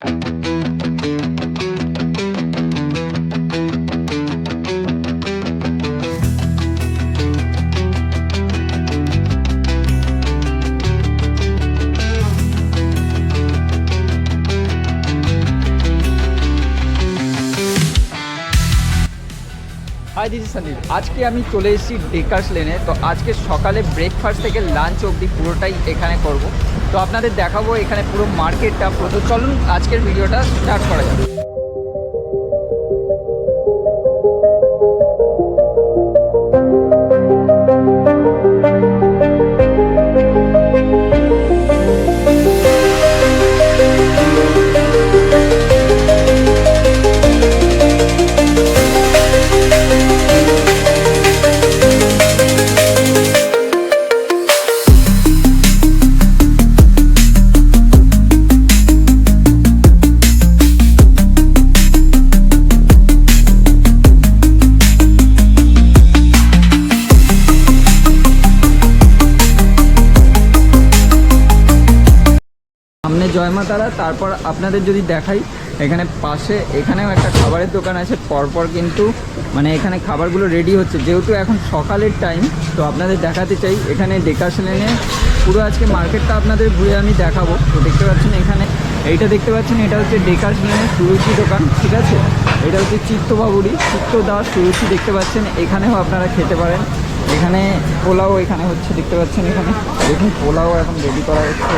High দিদি সন্দীপ আজকে আমি চলে এসেছি ডেকার্স লেনে তো আজকে সকালে ব্রেকফাস্ট থেকে লাঞ্চ অবধি পুরোটাই এখানে করব। তো আপনাদের দেখাবো এখানে পুরো মার্কেটটা তো চলুন আজকের ভিডিওটা স্টার্ট করা যাবে আপনাদের যদি দেখাই, এখানে পাশে, এখানেও একটা খাবারের দোকান আছে, পরপর কিন্তু মানে এখানে খাবারগুলো রেডি হচ্ছে। যেহেতু এখন সকালের টাইম তো আপনাদের দেখাতে চাই, এখানে ডেকাস লেনে পুরো আজকে মার্কেটটা আপনাদের ঘুরে আমি দেখাবো। তো দেখতে পাচ্ছেন এখানে, এইটা দেখতে পাচ্ছেন, এটা হচ্ছে ডেকাস লেনের সুরুচি দোকান, ঠিক আছে? এটা হচ্ছে চিত্তবাবুরি চিত্ত দাস সুরুচি দেখতে পাচ্ছেন, এখানেও আপনারা খেতে পারেন। এখানে পোলাও এখানে হচ্ছে, দেখতে পাচ্ছেন এখানে। দেখুন, পোলাও এখন রেডি করা হচ্ছে।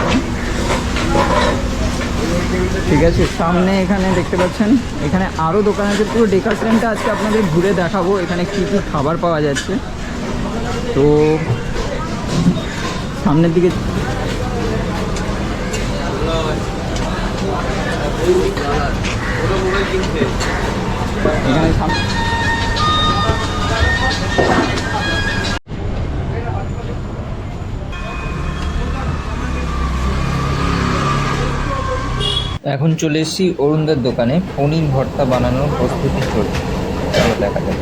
ঠিক আছে, সামনে এখানে দেখতে পাচ্ছেন, এখানে আরও দোকান আছে, পুরো ডেকাসলেনটা আজকে আপনাদের ঘুরে দেখাবো, এখানে কী কী খাবার পাওয়া যাচ্ছে। তো, সামনের দিকে এখানে এখন চলে এসেছি অরুণদের দোকানে। পনির ভর্তা বানানোর প্রস্তুতি চলছে। চলো দেখা যাক।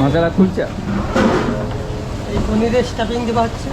মশালা কুলচা এই পনিরের স্টাফিং দেওয়া হচ্ছে।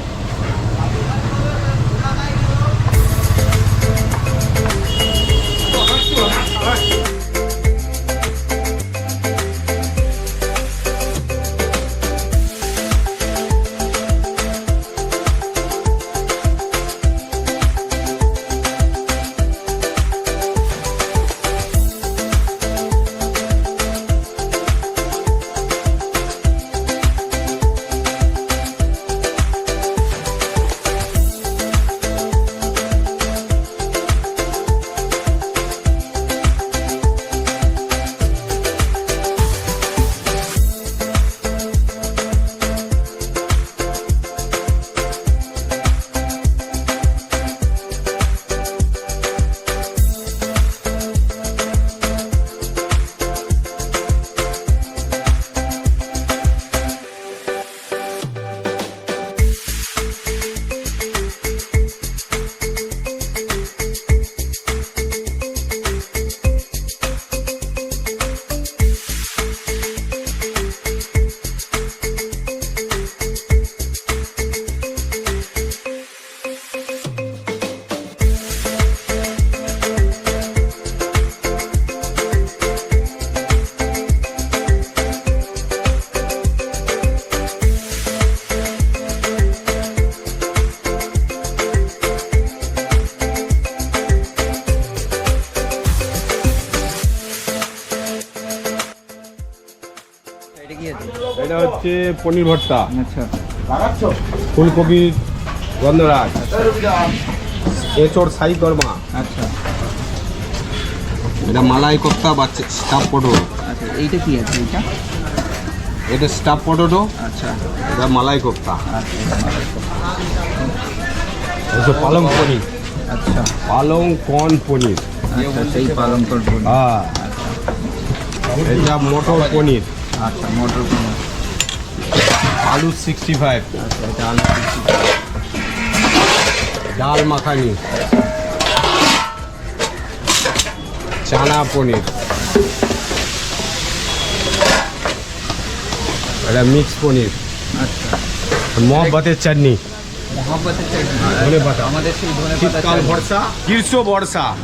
পনির ভর্তা। আচ্ছা। ফুলকপি গন্ধরাজ। এঁচড় সাই কর্মা আচ্ছা। এটা মালাই কোপ্তা বা স্টাফ পটোটো আচ্ছা এইটা কি আছে এইটা? এটা স্টাফ পটোটো আচ্ছা। এটা মালাই কোপ্তা। আচ্ছা। পালং পনির। আচ্ছা। পালং কর্ন পনির। আচ্ছা সেই পালং করব হ্যাঁ। এটা মটর পনির। আচ্ছা মটর পনির। আলু সিক্সটি ফাইভ। ডাল মাখানি। চানা পনির। এটা মিক্স পনির। আচ্ছা। মহব্বতের চাটনি। মহাব্বতের চাটনি। ধনে পাতা। আমাদের সেই ধনে শীতকাল ভরসা। গ্রীষ্ম বর্ষা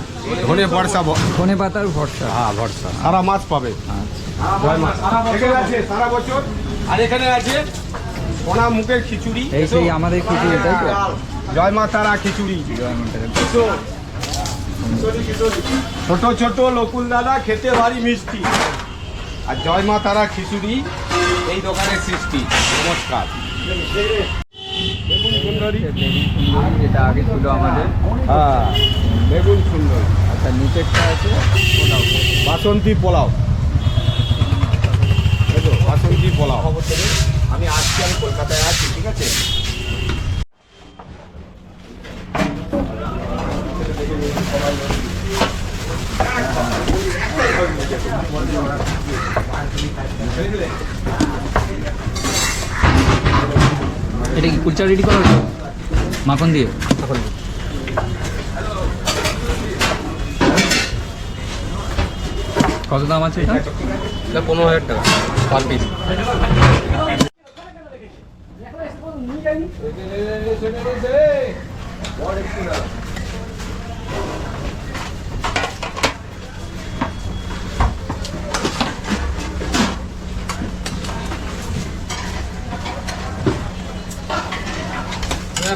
ধনে বর্ষা ধনে পাতার ভরসা। হ্যাঁ ভরসা। সারা মাছ পাবে। আচ্ছা। সারা বছর। আর এখানে আছে ওনা মুখের খিচুড়ি এই সেই আমাদের খিচুড়ি তাই তো? জয় মা তারা খিচুড়ি ছোট ছোট লকুল দাদা খেতে ভারী মিষ্টি। আর জয় মা তারা খিচুড়ি এই দোকানের সৃষ্টি। নমস্কার। সুন্দরী। যেটা আগে ছিল আমাদের। হ্যাঁ বেগুন সুন্দর। আচ্ছা নিচেরটা আছে? পোলাও বাসন্তী পোলাও। এই তো, বাসন্তী পোলাও আমি আসছি আমি কলকাতায় আছি ঠিক আছে? এটা কি কুলচা রেডি করা হলো মাখন দিয়ে? কত দাম আছে এটা? পনেরো হাজার টাকা পার পিস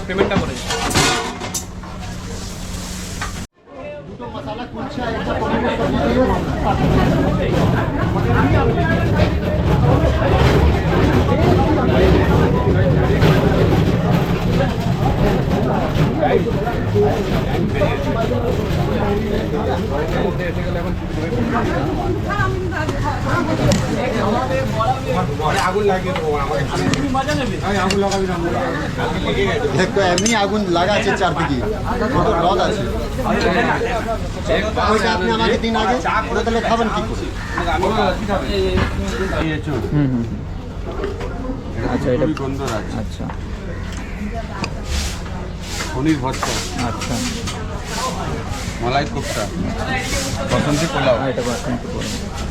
পেমেন্টটা করে আগুন লাগিয়ে দেবো আমাকে আগুন লাগাবি না দেখো এমনি আগুন লাগা আছে চারদিকে। ছোট রদ আছে। ওইটা আপনি আমাকে দিন আগে ওটা তাহলে খাবেন কি করে। আচ্ছা এটা সুন্দর আছে আচ্ছা। পনির ভর্তা। আচ্ছা। মালাই কোপ্তা। বসন্তী পোলাও। এটা বাসন্তী পোলাও।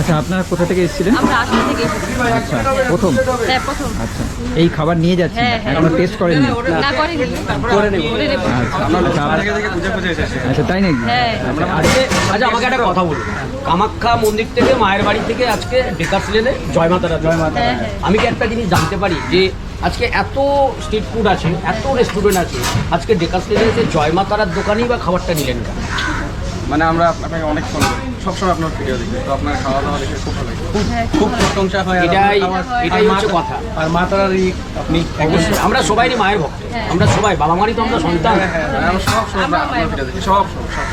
আচ্ছা আপনারা কোথা থেকে এসেছিলেন? আমরা আসাম থেকে এসেছি। আচ্ছা প্রথম? হ্যাঁ প্রথম। আচ্ছা এই খাবার নিয়ে যাচ্ছেন? হ্যাঁ, হ্যাঁ। এখনও টেস্ট করেননি না করিনি। করে নেব। করে নেব। আচ্ছা আচ্ছা, আচ্ছা তাই নাকি? হ্যাঁ। আচ্ছা আর আচ্ছা। আমাকে একটা কথা বলুন। কামাখ্যা মন্দির থেকে মায়ের বাড়ি থেকে আজকে ডেকার্স লেনে জয় মাতারা জয় মাতা হ্যাঁ, হ্যাঁ। আমি কি একটা জিনিস জানতে পারি যে আজকে এত স্ট্রিট ফুড আছে এত রেস্টুরেন্ট আছে আজকে ডেকার্স লেনে এসে জয় মাতারার দোকানেই বা খাবারটা নিলেন কেন মানে আমরা আপনাকে অনেক ফোন করি। সবসময় আপনার ভিডিও দেখি তো আপনার খাওয়া দাওয়া দেখে খুব ভালো লাগে। খুব হ্যাঁ, খুব প্রশংসা হয় এটাই এটাই আর হচ্ছে কথা। আর মা তারারই আপনি অবশ্যই। আমরা সবাই মায়ের ভক্ত। আমরা সবাই বাবা মারই তো আমরা সন্তান। হ্যাঁ, হ্যাঁ, আমরা সব সময় আপনার ভিডিও দেখি সব সব সব।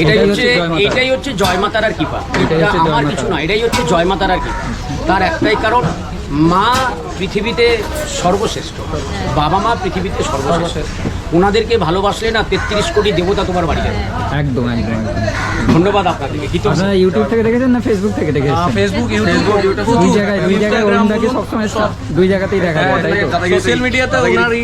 এটাই এটাই হচ্ছে মাতারা। এটাই হচ্ছে জয় মাতারার কৃপা। এটাই এটা হচ্ছে আমার কিছু না এটাই হচ্ছে জয় মাতারার কৃপা। তার একটাই কারণ মা পৃথিবীতে সর্বশ্রেষ্ঠ। বাবা মা পৃথিবীতে সর্বশ্রেষ্ঠ। ওনাদেরকে ভালোবাসলে না তেত্রিশ কোটি দেবতা তোমার বাড়ি যাবে একদম একদম ধন্যবাদ আপনাদেরকে কি আপনারা ইউটিউব থেকে দেখেছেন না ফেসবুক থেকে দেখেছেন? ফেসবুক ইউটিউব ইউটিউব দুই জায়গায় দুই জায়গায় অরুণদাকে সবসময় দুই জায়গাতেই দেখা যায় তাই তো? সোশ্যাল মিডিয়াতে ওনারই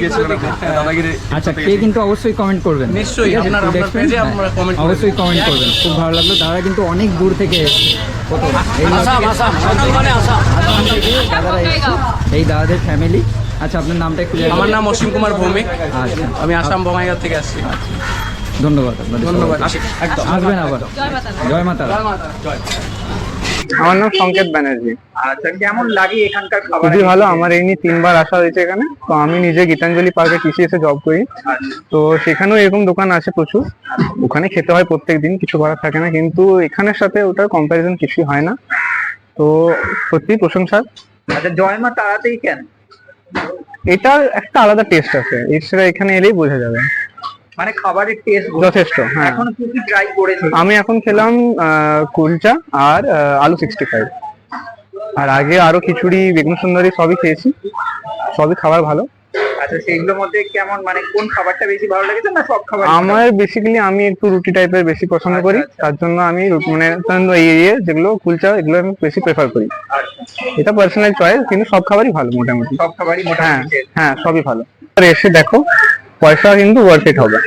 আচ্ছা কে কিন্তু অবশ্যই কমেন্ট করবেন। নিশ্চয়ই, আপনার- আপনার আমরা হ্যাঁ, comment অবশ্যই কমেন্ট করবেন। খুব ভালো লাগল। তারা কিন্তু অনেক দূর থেকে এই আসাম আসাম বর্তমানে আসাম আসাম। দাদারা এসেছে। এই দাদাদের ফ্যামিলি আচ্ছা আপনার নামটা একটু আমার নাম অসীম কুমার ভৌমিক। আচ্ছা। আমি আসাম বঙ্গাইগাঁ থেকে আসছি। ধন্যবাদ ধন্যবাদ সবাইকে। আসি। একদম। আসবেন আবার। জয় মাতা জয় আমার নাম সংকেত ব্যানার্জি। আচ্ছা কেমন লাগে এখানকার খাবার? খুবই ভালো। আমার এই নিয়ে তিনবার আসা হয়েছে এখানে। তো আমি নিজে গীতাঞ্জলি পার্কে টিসিএস এ জব করি। তো সেখানেও এরকম দোকান আছে প্রচুর। ওখানে খেতে হয় প্রত্যেক দিন কিছু করার থাকে না। কিন্তু এখানের সাথে ওটার কম্প্যারিজন কিছুই হয় না। তো সত্যি প্রশংসা আচ্ছা জয় মা তাড়াতেই কেন? এটার একটা আলাদা টেস্ট আছে। সেটা এখানে এলেই বোঝা যাবে। মানে খাবারের টেস্ট যথেষ্ট হ্যাঁ। এখন কি কি ট্রাই করেছি? আমি এখন খেলাম আহ, কুলচা আর আলু সিক্সটি ফাইভ আর আগে আরও খিচুড়ি বেগুন সুন্দরী সবই খেয়েছি। সবই খাবার ভালো। আচ্ছা সেইগুলোর মধ্যে কেমন মানে কোন খাবারটা বেশি ভালো লেগেছে না সব খাবার আমার বেসিক্যালি আমি একটু রুটি টাইপের বেশি পছন্দ আচ্ছা, করি। আচ্ছা। তার জন্য আমি মানে এরিয়া যেগুলো কুলচা এগুলো আমি বেশি প্রেফার করি। এটা পার্সোনাল চয়েস কিন্তু সব খাবারই ভালো মোটামুটি। সব খাবারই হ্যাঁ। হ্যাঁ সবই ভালো। আর এসে দেখো পয়সা কিন্তু ওয়ার্থ ইট হবে।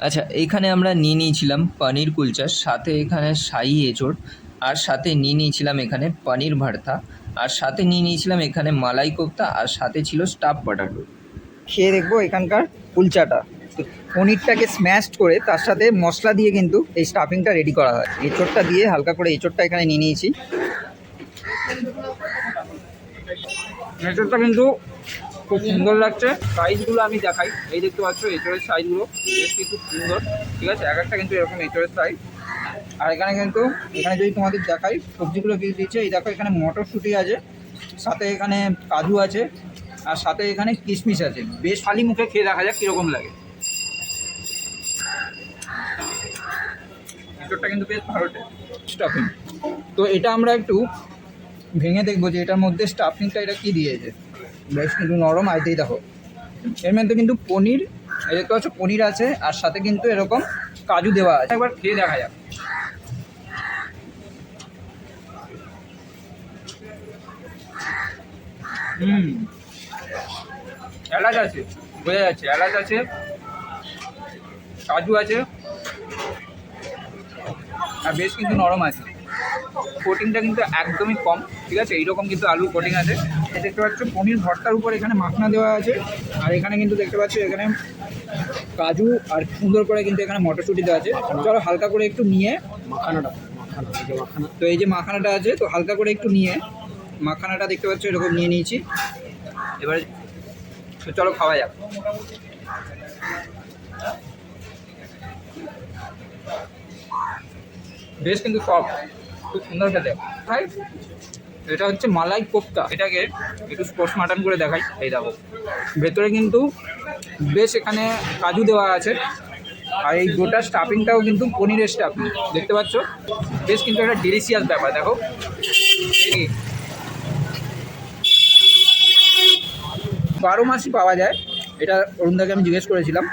আচ্ছা এইখানে আমরা নিয়ে নিয়েছিলাম পনির কুলচা সাথে এখানে শাহি এঁচড় আর সাথে নিয়ে নিয়েছিলাম এখানে পনির ভর্তা আর সাথে নিয়ে নিয়েছিলাম এখানে মালাই কোপ্তা আর সাথে ছিল স্টাফ পটাটো খেয়ে দেখব এখানকার কুলচাটা। পনিরটাকে স্ম্যাশড করে তার সাথে মশলা দিয়ে কিন্তু এই স্টাফিংটা রেডি করা হয়। এঁচড়টা দিয়ে হালকা করে এঁচড়টা এখানে নিয়ে নিয়েছি। এঁচড়টা কিন্তু খুব সুন্দর লাগছে। সাইজগুলো আমি দেখাই। এই দেখতে পাচ্ছ এঁচড়ের সাইজগুলো কিন্তু সুন্দর। ঠিক আছে? এক একটা কিন্তু এরকম এঁচড়ের সাইজ আর এখানে কিন্তু, এখানে যদি তোমাদের দেখাই, সবজিগুলো দিয়ে দিয়েছে। এই দেখো এখানে মটরশুঁটি আছে। সাথে এখানে কাজু আছে। আর সাথে এখানে কিশমিশ আছে। বেশ খালি মুখে খেয়ে দেখা যাক কীরকম লাগে। কিন্তু বেশ ভালো স্টাফিং তো এটা আমরা একটু ভেঙে দেখব যে এটার মধ্যে স্টাফিংটা এটা কী দিয়েছে। বেশ কিন্তু নরম আইতেই দেখো। এর মধ্যে কিন্তু পনির, এই দেখতে পাচ্ছ পনির আছে, আর সাথে কিন্তু এরকম কাজু দেওয়া আছে। একবার খেয়ে দেখা যাক। হুম। এলাচ আছে বোঝা যাচ্ছে এলাচ আছে কাজু আছে আর বেশ কিন্তু নরম আছে। কোটিংটা কিন্তু একদমই কম ঠিক আছে? এইরকম কিন্তু আলুর কোটিং আছে। দেখতে পাচ্ছ পনির ভর্তার উপর এখানে মাখনা দেওয়া আছে আর এখানে কিন্তু দেখতে পাচ্ছ এখানে কাজু আর সুন্দর করে কিন্তু এখানে মটরশুঁটি দেওয়া আছে। চলো হালকা করে একটু নিয়ে মাখানাটা তো এই যে মাখানাটা আছে তো হালকা করে একটু নিয়ে মাখানাটা দেখতে পাচ্ছ এরকম নিয়ে নিয়েছি। এবারে চলো খাওয়া যাক। বেশ কিন্তু সফট খুব সুন্দর খেতে। এটা হচ্ছে মালাই কোপ্তা। এটাকে একটু স্পোর্টস মাটন করে দেখাই। এই দেখো। ভেতরে কিন্তু বেশ এখানে কাজু দেওয়া আছে। আর এই গোটা স্টাফিংটাও কিন্তু পনিরের স্টাফিং দেখতে পাচ্ছ? বেশ কিন্তু একটা ডিলিশিয়াস ব্যাপার, দেখো। বারো মাসই পাওয়া যায়। এটা অরুণদাকে আমি জিজ্ঞেস করেছিলাম।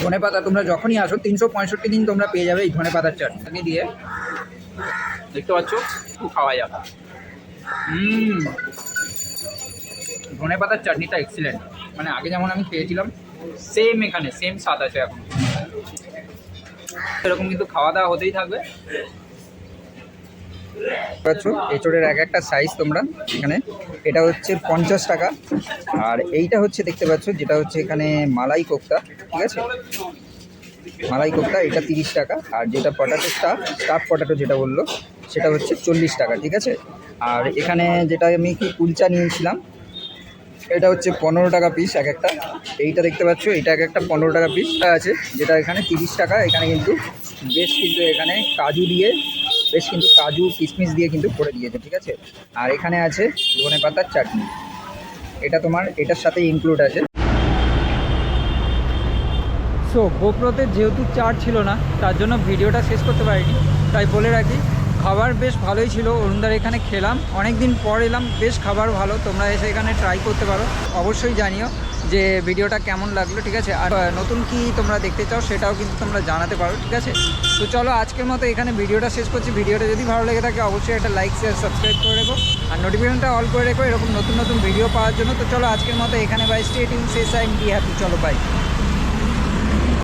ধনে পাতা তোমরা যখনই আসো, তিনশো পঁয়ষট্টি দিন তোমরা পেয়ে যাবে এই ধনে পাতার চাটনি দিয়ে দেখতে পাচ্ছ? খুব খাওয়া যাবে ধনে পাতার চাটনিটা এক্সিলেন্ট মানে আগে যেমন আমি খেয়েছিলাম সেম এখানে সেম স্বাদ আছে এখন। এরকম কিন্তু খাওয়া দাওয়া হতেই থাকবে। পাচ্ছ? এঁচড়ের এক একটা সাইজ তোমরা এখানে। এটা হচ্ছে পঞ্চাশ টাকা। আর এইটা হচ্ছে দেখতে পাচ্ছ, যেটা হচ্ছে এখানে মালাই কোপ্তা, ঠিক আছে? মালাই কোপ্তা, এটা তিরিশ টাকা। আর যেটা পটাটো স্টাফ স্টাফ পটাটো যেটা বলল, সেটা হচ্ছে চল্লিশ টাকা, ঠিক আছে? আর এখানে যেটা আমি কি কুলচা নিয়েছিলাম, এটা হচ্ছে পনেরো টাকা পিস এক একটা। এইটা দেখতে পাচ্ছ, এটা এক একটা পনেরো টাকা পিস আছে, যেটা এখানে তিরিশ টাকা। এখানে কিন্তু বেশ কিন্তু এখানে কাজু দিয়ে বেশ কিন্তু কাজু, কিশমিশ দিয়ে কিন্তু করে দিয়েছে, ঠিক আছে? আর এখানে আছে ধনে পাতার চাটনি। এটা তোমার, এটার সাথে ইনক্লুড আছে। সো গোপ্রোতে যেহেতু চার্জ ছিল না, তার জন্য ভিডিওটা শেষ করতে পারিনি। তাই বলে রাখি, খাবার বেশ ভালোই ছিল। অরুণদার এখানে খেলাম। অনেক দিন পর এলাম, বেশ খাবার ভালো। তোমরা এসে এখানে ট্রাই করতে পারো। অবশ্যই জানিও। যে ভিডিওটা কেমন লাগল, ঠিক আছে? আর নতুন কি তোমরা দেখতে চাও সেটাও কিন্তু তোমরা জানাতে পারো, ঠিক আছে? তো চলো আজকের মতো এখানে ভিডিওটা শেষ করছি। ভিডিওটা যদি ভালো লেগে থাকে অবশ্যই একটা লাইক শেয়ার সাবস্ক্রাইব করে রেখো। আর নোটিফিকেশনটা অল করে রেখো, এরকম নতুন নতুন ভিডিও পাওয়ার জন্য। তো চলো আজকের মতো এখানে বাই স্টেট ইন শেষ আইন বি হ্যাপি চলো বাই